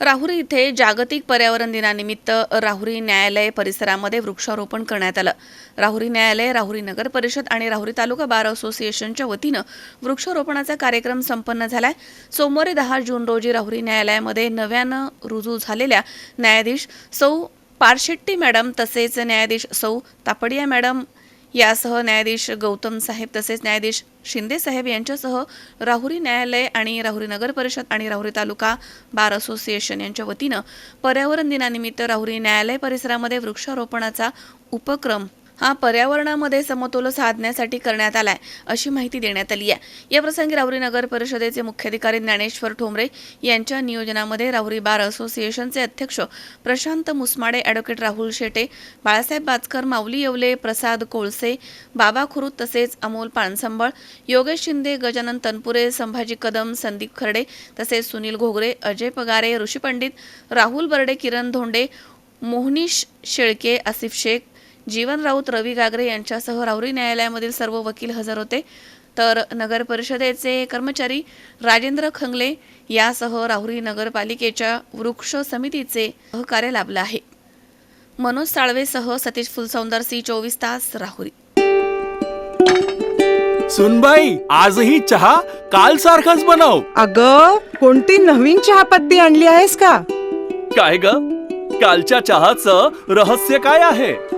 राहुरी इथे जागतिक पर्यावरण दिनानिमित्त राहुरी न्यायालय परिसरामध्ये वृक्षारोपण करण्यात आलं. राहुरी न्यायालय राहुरी नगर परिषद आणि राहुरी तालुका बार असोसिएशनच्या वतीनं वृक्षारोपणाचा कार्यक्रम संपन्न झालाय. सोमवारी दहा जून रोजी राहुरी न्यायालयामध्ये नव्यानं रुजू झालेल्या न्यायाधीश सौ पारशेट्टी मॅडम तसेच न्यायाधीश सौ तापडिया मॅडम यासह न्यायाधीश गौतम साहेब तसेच न्यायाधीश शिंदे साहेब यांच्यासह राहुरी न्यायालय आणि राहुरी नगर परिषद आणि राहुरी तालुका बार असोसिएशन यांच्या वतीनं पर्यावरण दिनानिमित्त राहुरी न्यायालय परिसरामध्ये वृक्षारोपणाचा उपक्रम हा पर्यावरणामध्ये समतोल साधण्यासाठी करण्यात आलाय अशी माहिती देण्यात आली आहे. याप्रसंगी राहुरी नगर परिषदेचे मुख्याधिकारी ज्ञानेश्वर ठोंबरे यांच्या नियोजनामध्ये राहुरी बार असोसिएशनचे अध्यक्ष प्रशांत मुसमाडे ॲडव्होकेट राहुल शेटे बाळासाहेब बाचकर माऊली येवले प्रसाद कोळसे बाबा खुरुत तसेच अमोल पानसंबळ योगेश शिंदे गजानन तनपुरे संभाजी कदम संदीप खर्डे तसेच सुनील घोगरे अजय पगारे ऋषी पंडित राहुल बर्डे किरण धोंडे मोहनीश शेळके आसिफ शेख जीवन राऊत रवी गागरे यांच्यासह राहुरी न्यायालयामधील सर्व वकील हजर होते. तर नगर परिषदेचे कर्मचारी राजेंद्र खंगले यासह राहुरी नगरपालिकेच्या वृक्ष समितीचे सहकार्य लाभलं आहे. मनोज साळवेसह सतीश फुलसौंदर सी चोवीस तास राहुरी. सुनबाई आजही चहा काल सारखाच बनव. अग कोणती नवीन चहापत्ती आणली आहेस का? काय ग? कालच्या चहाचं रहस्य काय आहे?